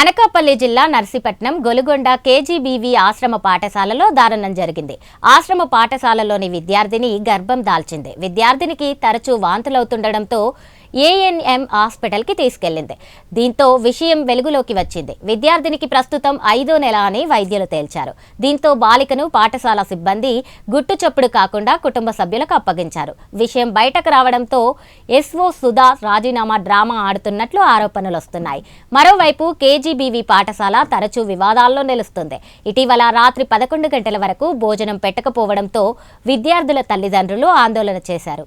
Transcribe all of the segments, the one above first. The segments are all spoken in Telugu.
అనకాపల్లి జిల్లా నర్సీపట్నం గొలుగొండ కేజీబీవీ ఆశ్రమ పాఠశాలలో దారుణం జరిగింది. ఆశ్రమ పాఠశాలలోని విద్యార్థిని గర్భం దాల్చింది. విద్యార్థినికి తరచూ వాంతులవుతుండడంతో ఏఎన్ఎం హాస్పిటల్కి తీసుకెళ్ళింది దీంతో విషయం వెలుగులోకి వచ్చింది. విద్యార్థినికి ప్రస్తుతం ఐదో నెల అని వైద్యులు తేల్చారు. దీంతో బాలికను పాఠశాల సిబ్బంది గుట్టు చప్పుడు కాకుండా కుటుంబ సభ్యులకు అప్పగించారు. విషయం బయటకు రావడంతో ఎస్ఓ సుధా రాజీనామా డ్రామా ఆడుతున్నట్లు ఆరోపణలు వస్తున్నాయి. మరోవైపు కేజీబీవీ పాఠశాల తరచూ వివాదాల్లో నిలుస్తుంది. ఇటీవల రాత్రి పదకొండు గంటల వరకు భోజనం పెట్టకపోవడంతో విద్యార్థుల తల్లిదండ్రులు ఆందోళన చేశారు.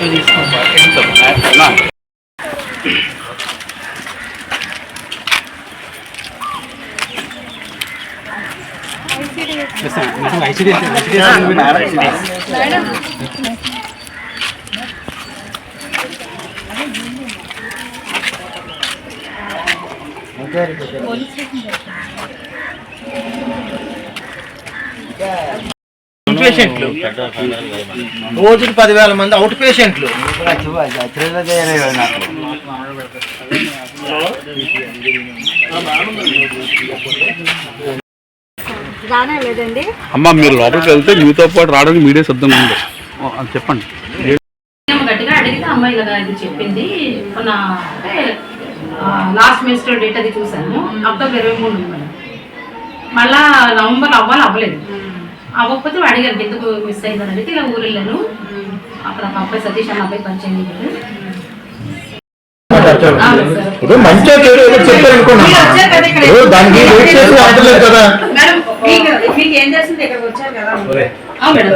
Actually, it's not working so bad. No. Aishwarya పేషెంట్లు. రోజుకి పదివేల మంది అవుట్ పేషెంట్లు. అమ్మ మీరు లోపలికి వెళ్తే మీతో పాటు రావడానికి మీడియా సిద్ధంగా ఉంది చెప్పండి. మేము గట్టిగా అడిగితే అమ్మాయి ఇలాగా ఇది చెప్పింది. మొన్న అంటే లాస్ట్ మినిస్టర్ డేట్ అది చూసాను అక్టోబర్ ఇరవై మేడం మళ్ళా నవంబర్ అవ్వాలి అవ్వలేదు. అవ్వకపోతే అడిగాను ఎందుకు మిస్ అయిందని అడిగితే ఇలా ఊరు వెళ్ళాను అక్కడ ఒక అబ్బాయి సతీష్ అన్న అబ్బాయి పరిచయం మంచిగా చెప్పారు కదా ఇక్కడ. ఇప్పుడు దానికి వెయిట్ చేసి ఆడలేదు కదా. మేడం మీకు మీకు ఏం చేస్తుంది ఇక్కడికి వచ్చారు కదా. అవును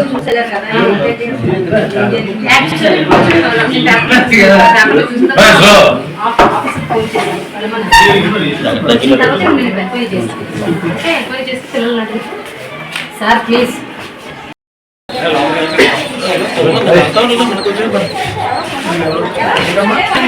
సార్ ప్లీజ్ స్టాఫ్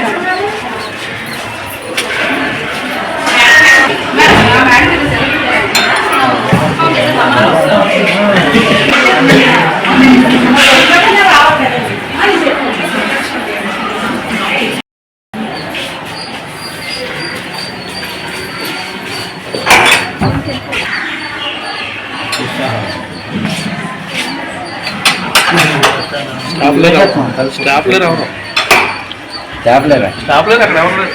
లేరు ఎవరు ట్యాబ్లేరా స్టాఫ్ లేరు అక్కడ ఎవరు